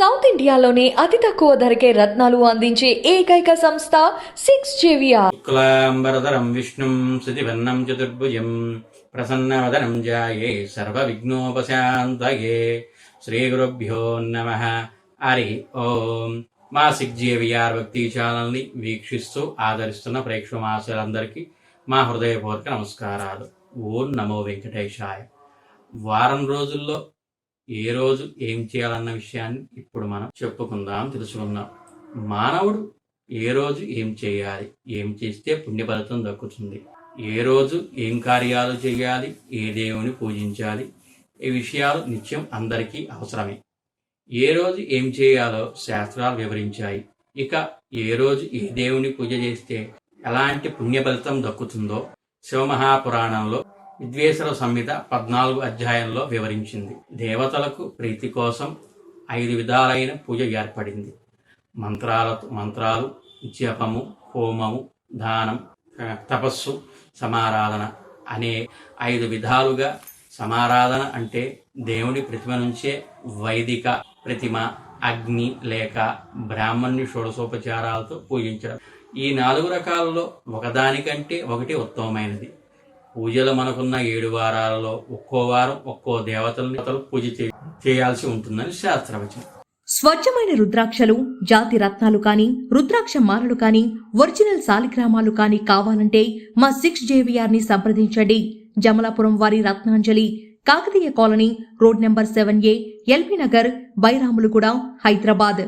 South ఇండియాలోనే అతి తక్కువ ధరకే రత్నాలు అందించే ఏకైక సంస్థ సిక్స్ జేవిఆర్. శుక్లాంబరధరం విష్ణుం శుచివర్ణం చతుర్భుజం ప్రసన్నవదనం జాయే సర్వవిఘ్నోపశాంతయే. శ్రీగురుభ్యో నమ. హరి ఓం. మా సిక్స్ జేవిఆర్ భక్తి ఛానల్ని వీక్షిస్తూ ఆదరిస్తున్న ప్రేక్షమాసులందరికీ మా హృదయపూర్వక నమస్కారాలు. ఓం నమో వెంకటేశాయ. వారం రోజుల్లో ఏ రోజు ఏం చేయాలన్న విషయాన్ని ఇప్పుడు మనం చెప్పుకుందాం తెలుసుకుందాం. మానవుడు ఏ రోజు ఏం చేయాలి? ఏం చేస్తే పుణ్యఫలితం దక్కుతుంది? ఏ రోజు ఏం కార్యాలు చేయాలి? ఏ దేవుని పూజించాలి? ఈ విషయాలు నిత్యం అందరికీ అవసరమే. ఏ రోజు ఏం చేయాలో శాస్త్రాలు వివరించాయి. ఇక ఏ రోజు ఏ దేవుని పూజ చేస్తే ఎలాంటి పుణ్యఫలితం దక్కుతుందో శివమహాపురాణంలో విద్వేశ్వర సంహిత పద్నాలుగు అధ్యాయంలో వివరించింది. దేవతలకు ప్రీతి కోసం ఐదు విధాలైన పూజ ఏర్పడింది. మంత్రాలతో మంత్రాలు జపము హోమము దానం తపస్సు సమారాధన అనే ఐదు విధాలుగా సమారాధన అంటే దేవుని ప్రతిమ నుంచే వైదిక ప్రతిమ అగ్ని లేక బ్రాహ్మణ్ణి షోడసోపచారాలతో పూజించడం. ఈ నాలుగు రకాలలో ఒకదానికంటే ఒకటి ఉత్తమమైనది. పూజలు మనకున్న ఏడు వారాలలో ఒక్కో వారం ఒక్కో దేవతలను పూజ చేయాల్సి ఉంటుందని శాస్త్రవచనం. స్వచ్ఛమైన రుద్రాక్షలు జాతి రత్నాలు కాని రుద్రాక్ష మాలలు కాని ఒరిజినల్ సాలిగ్రామాలు కాని కావాలంటే మా సిక్స్ జేవిఆర్ని సంప్రదించండి. జమలాపురం వారి Ratnanjali Kakatiya colony road number seven A LB Nagar Bairamulguda Hyderabad.